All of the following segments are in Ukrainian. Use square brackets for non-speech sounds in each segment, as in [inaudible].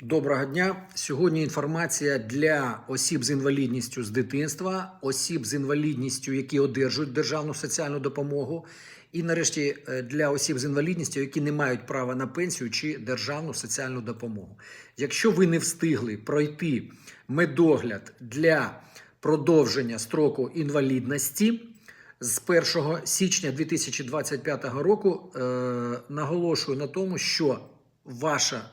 Доброго дня. Сьогодні інформація для осіб з інвалідністю з дитинства, осіб з інвалідністю, які одержують державну соціальну допомогу, і нарешті е, для осіб з інвалідністю, які не мають права на пенсію чи державну соціальну допомогу. Якщо ви не встигли пройти медогляд для продовження строку інвалідності, з 1 січня 2025 року е, наголошую на тому, що ваша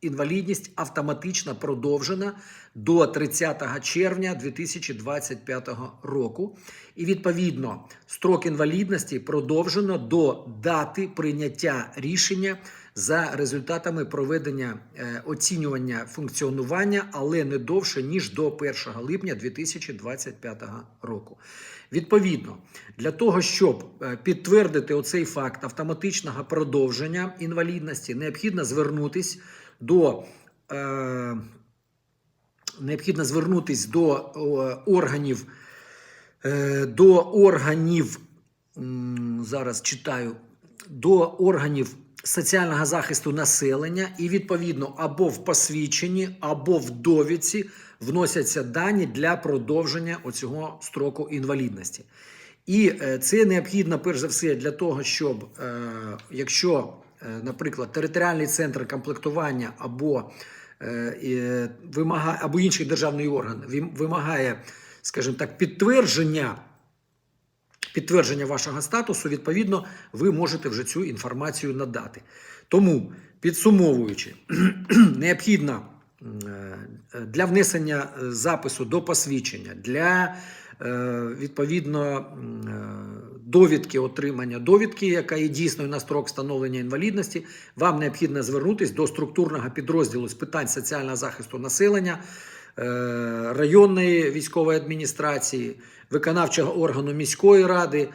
інвалідність автоматично продовжена до 30 червня 2025 року. І відповідно строк інвалідності продовжено до дати прийняття рішення за результатами проведення е, оцінювання функціонування, але не довше ніж до 1 липня 2025 року. Відповідно, для того, щоб е, підтвердити оцей факт автоматичного продовження інвалідності, необхідно звернутись до е, необхідно звернутись до е, органів е, до органів зараз читаю до органів соціального захисту населення і відповідно або в посвідченні, або в довідці вносяться дані для продовження оцього строку інвалідності. І е, це необхідно перш за все для того, щоб е, якщо, наприклад, територіальний центр комплектування або е, е, вимагає або інший державний орган вим- вимагає, скажімо так, підтвердження підтвердження вашого статусу, відповідно, ви можете вже цю інформацію надати. Тому, підсумовуючи, [clears throat] необхідно е, для внесення е, запису до посвідчення, для е, відповідно е, довідки отримання довідки, яка є дійсною на строк встановлення інвалідності, вам необхідно звернутися до структурного підрозділу з питань соціального захисту населення е, районної військової адміністрації, виконавчого органу міської ради, е,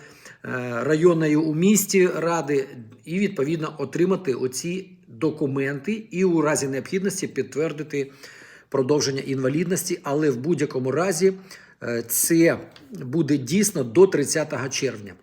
районної у місті ради, і відповідно отримати оці документи і у разі необхідності підтвердити продовження інвалідності, але в будь-якому разі це буде дійсно до 30 червня.